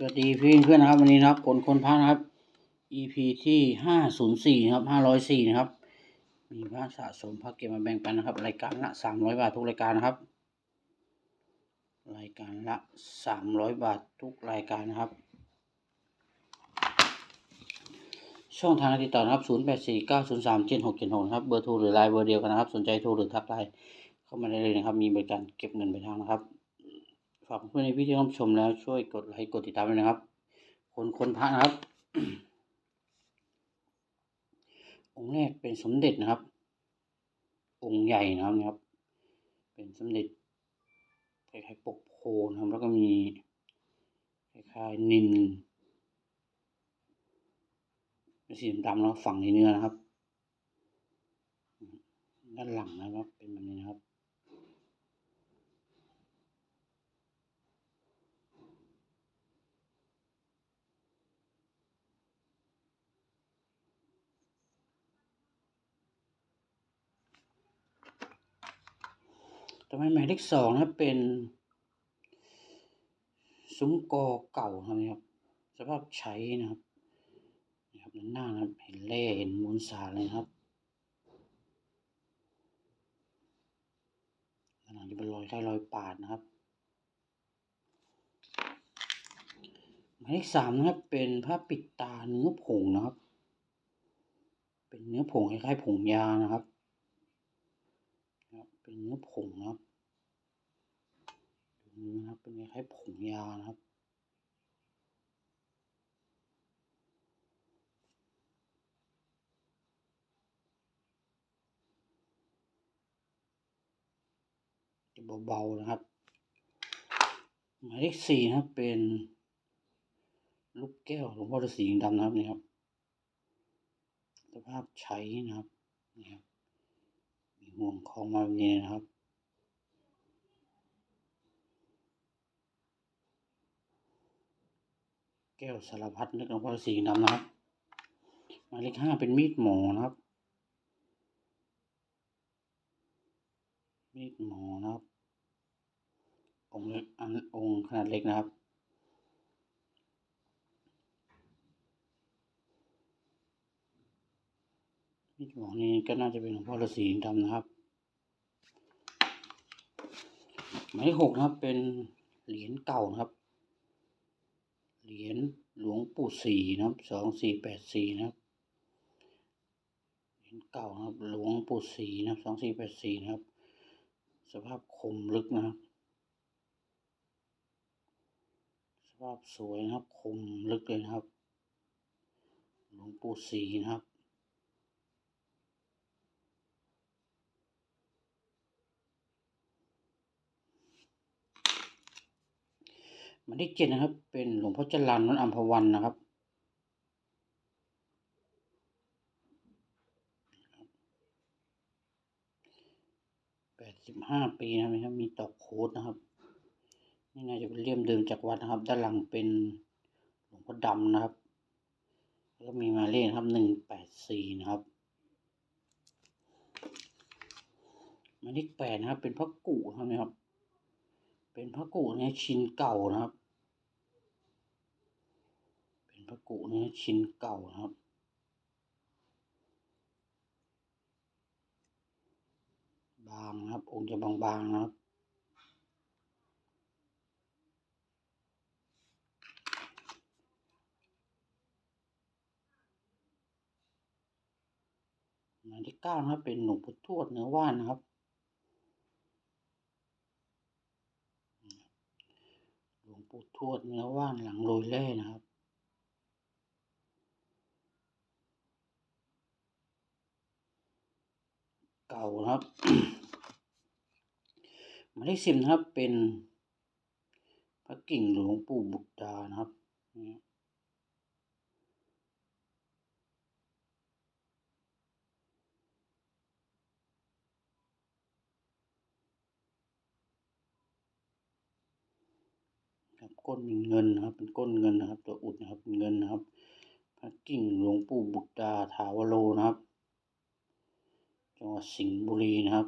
สวัสดีพี่เพื่อนนะครับ วันนี้นะครับคนคนพระนะครับ EP ที่ห้าศูนย์สี่นะครับห้าร้อยสี่นะครับ มีพระสะสมพระเก็บมาแบ่งปันนะครับ รายการละสามร้อยบาททุกรายการนะครับ รายการละสามร้อยบาททุกรายการนะครับ ช่องทางติดต่อนะครับศูนย์แปดสี่เก้าศูนย์สามเจ็ดหกเจ็ดหกครับเบอร์โทรหรือไลน์เบอร์เดียวกันนะครับ สนใจโทรหรือทักไลน์เข้ามาได้เลยนะครับ มีบริการเก็บเงินไปทางนะครับ ฝากเพื่อนในพี่ที่รับชมแล้วช่วยกดไลค์กดติดตามด้วยนะครับ คนคนพระนะครับ องค์แรกเป็นสมเด็จนะครับ องค์ใหญ่นะครับนะครับ เป็นสมเด็จคล้ายๆปกโพนะครับแล้วก็มีคล้ายๆนินเป็นสีดำๆแล้วฝังในเนื้อนะครับ ด้านหลังนะครับเป็นแบบนี้นะครับ ต่อไปหมายเลขสองนะเป็น ซุ้มกอเก่านะครับ สภาพใช้นะครับนะครับหน้านะครับเห็นเล่เห็นมูลสารเลยครับขนาดนี้เป็นรอยคล้ายรอยปาดนะครับ หมายเลขสามนะครับ เป็นผ้าปิดตาเนื้อผงนะครับ เป็นเนื้อผงคล้ายๆผงยานะครับ เป็นเนื้อผงนะครับดูนี้นะครับ เป็นคล้ายๆผงยานะครับ จะเบาๆนะครับ หมายเลขสี่นะครับ เป็นลูกแก้วหลวงพ่อฤาษีดำนะครับนี่ครับสภาพใช้นะครับนี่ครับ ห่วงคล้องมาแบบนี้นะครับ แก้วสารพัดนึกหลวงพ่อฤาษีดำนะครับหมายเลขห้าเป็นมีดหมอนะครับ มีดหมอนะครับองค์เล็กอันองค์ขนาดเล็กนะครับ มีดหมอนี่ก็น่าจะเป็นหลวงพ่อฤาษีดำนะครับ หมายเลขหกนะครับเป็นเหรียญเก่านะครับ เหรียญหลวงปู่ศรีนะครับสองสี่แปดสี่นะครับ เหรียญเก่านะครับ หลวงปู่ศรีนะครับสองสี่แปดสี่นะครับ สภาพคมลึกนะครับ สภาพสวยนะครับ คมลึกเลยนะครับ หลวงปู่ศรีนะครับ มายเลขเจ็ดนะครับ เป็นหลวงพ่อจรันวัดอัมพวันนะครับ แปดสิบห้าปีนะครับ มีตอกโค้ดนะครับ นี่น่าจะเป็นเลี่ยมเดิมจากวัดนะครับ ด้านหลังเป็นหลวงพ่อดำนะครับ แล้วมีมาเลขนครับหนึ่งแปดสี่นะครับหมายเลขแปดนะครับ เป็นพระกุนะครับ เป็นพระกุเนี่ยชิ้นเก่านะครับ เป็นพระกุเนี่ยชิ้นเก่านะครับบางนะครับองค์จะบางๆนะครับหมายที่เก้านะครับเป็นหลวงปู่ทวดเนื้อว่านนะครับ หลวงปู่ ทวดเนื้อว่านหลังโรยแร่นะครับ เก่านะครับหมายเลขสิบนะครับเป็นพระกิ่งหลวงปู่บุตรดานะครับนี่ครับ ก้นเป็นเงินนะครับ เป็นก้นเงินนะครับ ตัวอุดนะครับเป็นเงินนะครับพระกิ่งหลวงปู่บุตรดาถาวโรนะครับจังหวัดสิงห์บุรีนะครับ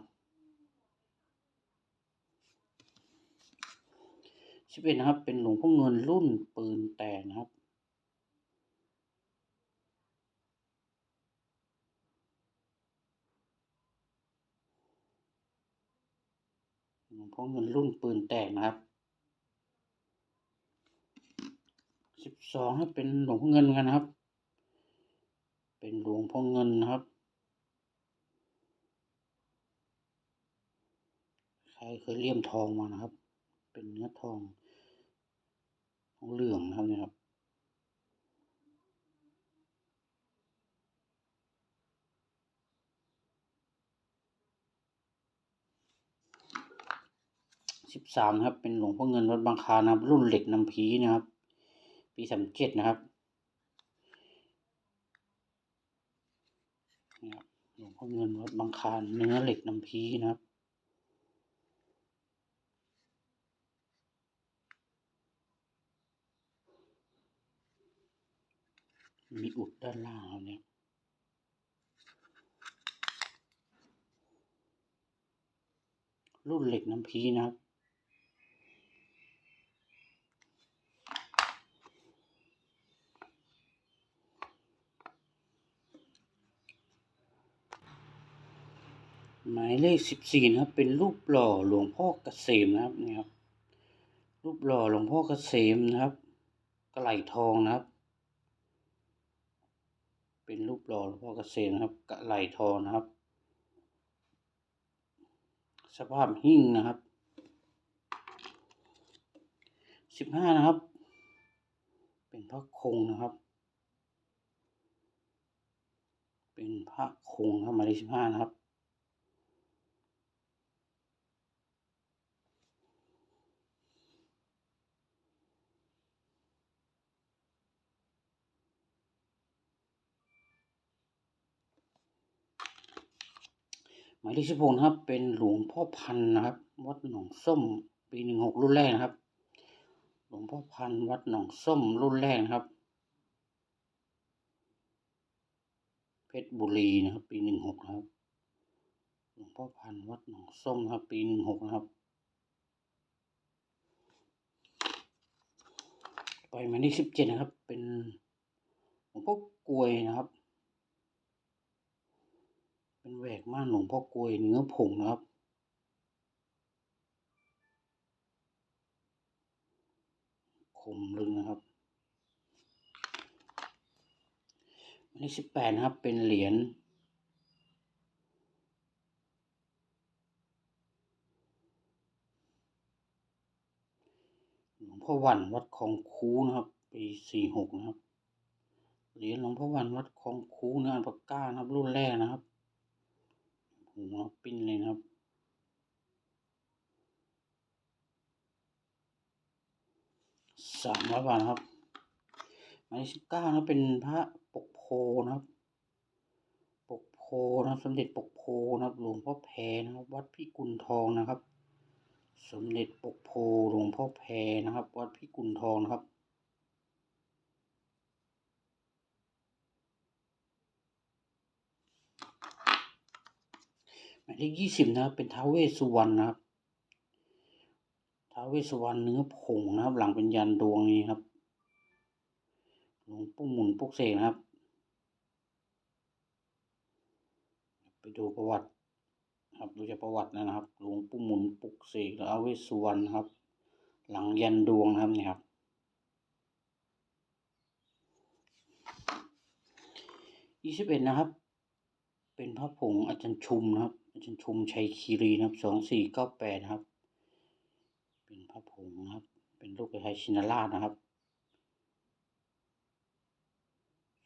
สิบเอ็ดนะครับ เป็นหลวงพ่อเงินรุ่นปืนแตกนะครับหลวงพ่อเงินรุ่นปืนแตกนะครับ สิบสองครับเป็นหลวงพ่อเงินกันครับ เป็นหลวงพ่อเงินนะครับ ใครเคยเลี่ยมทองมานะครับ เป็นเนื้อทองทองเหลืองนะครับเนี่ยครับสิบสามครับ เป็นหลวงพ่อเงินวัดบางคานะครับ รุ่นเหล็กน้ำพีนะครับ ปีสามเจ็ดนะครับนี่ครับหลวงพ่อเงินวัดบางคานเนื้อเหล็กน้ำพีนะครับมีอุดด้านล่างเนี่ยรุ่นเหล็กน้ำพีนะครับ หมาย เลขสิบสี่นะครับ เป็นรูปหล่อหลวงพ่อเกษมนะครับนี่ครับ รูปหล่อหลวงพ่อเกษมนะครับกระไหลทองนะครับ เป็นรูปหล่อหลวงพ่อเกษมนะครับกระไหลทองนะครับ สภาพหิ้งนะครับสิบห้านะครับ เป็นพระคงนะครับ เป็นพระคงครับหมายเลขสิบห้านะครับายเลขสิบหกนะครับ เป็นหลวงพ่อพันนะครับ วัดหนองส้ม ปีหนึ่งหกรุ่นแรกนะครับ หลวงพ่อพันวัดหนองส้มรุ่นแรกนะครับ เพชรบุรีนะครับ ปีหนึ่งหกนะครับ หลวงพ่อพันวัดหนองส้มนะครับ ปีหนึ่งหกนะครับ ไปหมายเลขสิบเจ็ดนะครับ เป็นหลวงพ่อกลวยนะครับ เป็นแหวกม่านหลวงพ่อกลวยเนื้อผงนะครับ คมลึงนะครับหมายเลขสิบแปดนะครับ เป็นเหรียญหลวงพ่อวันวัดคลองคูนะครับ ปีสี่หกนะครับเหรียญหลวงพ่อวันวัดคลองคูเนื้ออัลปาก้านะครับ รุ่นแรกนะครับ หัวปิ้นเลยนะครับ สามร้อยบาทครับหมายเลขสิบเก้านะเป็นพระปกโพนะครับ ปกโพนะสมเด็จปกโพนะครับ หลวงพ่อแพนะครับ วัดพิกุลทองนะครับ สมเด็จปกโพหลวงพ่อแพนะครับ วัดพิกุลทองนะครับายเลขยี่สิบนะครับ เป็นท้าวเวสสุวรรณนะครับท้าวเวสสุวรรณเนื้อผงนะครับ หลังเป็นยันดวงนี้ครับหลวงปู่หมุนปุกเสกนะครับ ไปดูประวัติครับดูจากประวัตินะครับ หลวงปู่หมุนปุกเสกและอาเวสสุวรรณครับ หลังยันดวงนะครับนี่ครับยี่สิบเอ็ดนะครับ เป็นพระผงอาจารย์ชุมนะครับ อาจารย์ชุมชัยคีรีนะครับสองสี่เก้าแปดนะครับ เป็นพระผงนะครับ เป็นรูปคล้ายชินราชนะครับ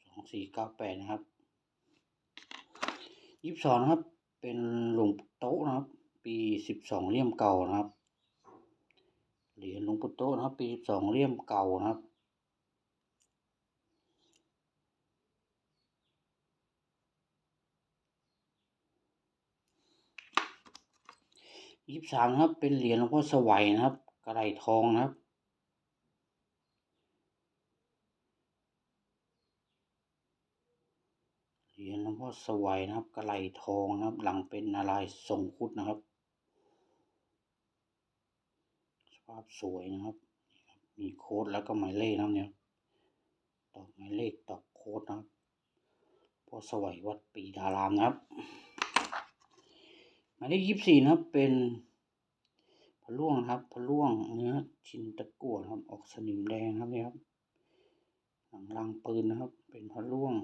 สองสี่เก้าแปดนะครับยี่สิบสองนะครับ เป็นหลวงปู่โต๊ะนะครับ ปีสิบสองเลี่ยมเก่านะครับ เหรียญหลวงปู่โต๊ะนะครับ ปีสิบสองเลี่ยมเก่านะครับ ยี่สิบสามครับ เป็นเหรียญหลวงพ่อสวัยนะครับ กระไรทองนะครับเหรียญหลวงพ่อสวัยนะครับ กระไรทองนะครับ หลังเป็นนารายทรงคุดนะครับ สภาพสวยนะครับ มีโค้ดแล้วก็หมายเลขนะเนี่ยตอกหมายเลขตอกโค้ดนะครับพ่อสวัยวัดปีดารามนะครับายเลขยี่สิบสี่นะครับ เป็นพะล่วงครับพะล่วงเนื้อชิ้นตะกั่วนะครับ ออกสนิมแดงนะครับนี่ครับ หลังรางปืนนะครับ เป็นพะล่วง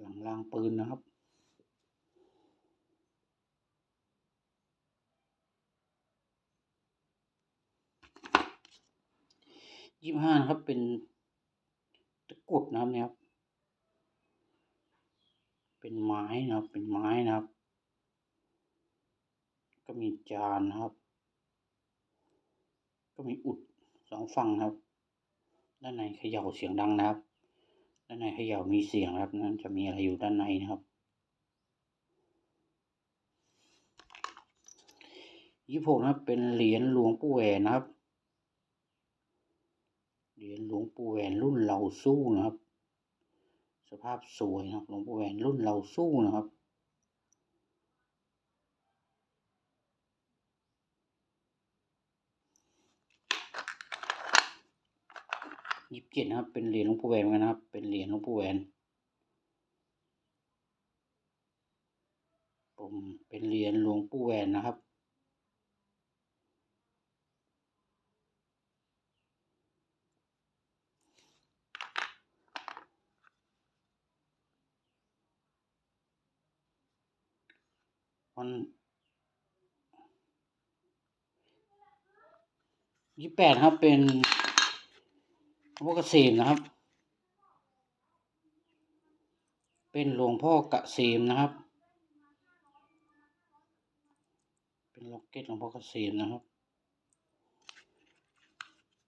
หลังรางปืนนะครับยี่สิบห้านะครับเป็นตะกรุดนะครับเนี่ยครับ เป็นไม้นะครับ เป็นไม้นะครับ ก็มีจานนะครับ ก็มีอุดสองฝั่งครับ ด้านในเขย่าเสียงดังนะครับ ด้านในเขย่ามีเสียงครับ นั่นจะมีอะไรอยู่ด้านในนะครับยี่หกนะครับ เป็นเหรียญหลวงปู่แหวนนะครับ เหรียญหลวงปู่แหวนรุ่นเราสู้นะครับ สภาพสวยนะครับ หลวงปู่แหวนรุ่นเราสู้นะครับ ยี่สิบเจ็ดนะครับ เป็นเหรียญหลวงปู่แหวนนกันนะครับ เป็นเหรียญหลวงปู่แหวนผมเป็นเหรียญหลวงปู่แหวนนะครับวันยี่แปดครับเป็น วงพ่อเกษมนะครับ เป็นหลวงพ่อเกษมนะครับ เป็นล็อกเก็ตหลวงพ่อเกษมนะครับ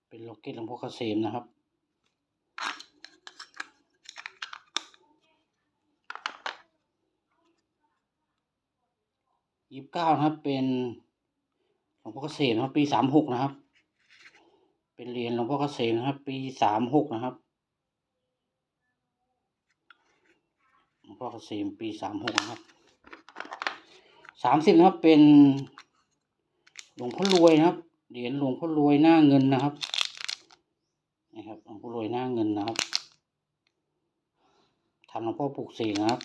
เป็นล็อกเก็ตหลวงพ่อเกษมนะครับยี่สิบเก้านะครับเป็นหลวงพ่อเกษมครับปีสามหกนะครับ เป็นเหรียญหลวงพ่อเกษมนะครับ ปีสามหกนะครับหลวงพ่อเกษมปีสามหกนะครับสามสิบนะครับเป็นหลวงพ่อรวยนะครับเหรียญหลวงพ่อรวยหน้าเงินนะครับนะครับหลวงพ่อรวยหน้าเงินนะครับทำหลวงพ่อปลูกเสกนะครับ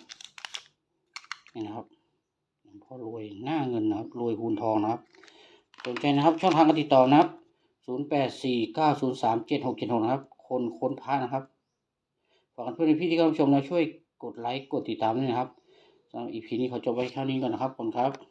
นี่นะครับหลวงพ่อรวยหน้าเงินนะครับรวยคูณทองนะครับสนใจนะครับ ช่องทางการติดต่อนะครับ ศูนย์แปดสี่เก้าศูนย์สามเจ็ดหกเจ็ดหกนะครับ คนค้นพระนะครับฝากกันเพื่อนพี่ที่กำลังชมนะช่วยกดไลค์กดติดตามด้วยนะครับสำหรับอีพีนี้ขอจบไว้แค่นี้ก่อนนะครับขอบคุณครับ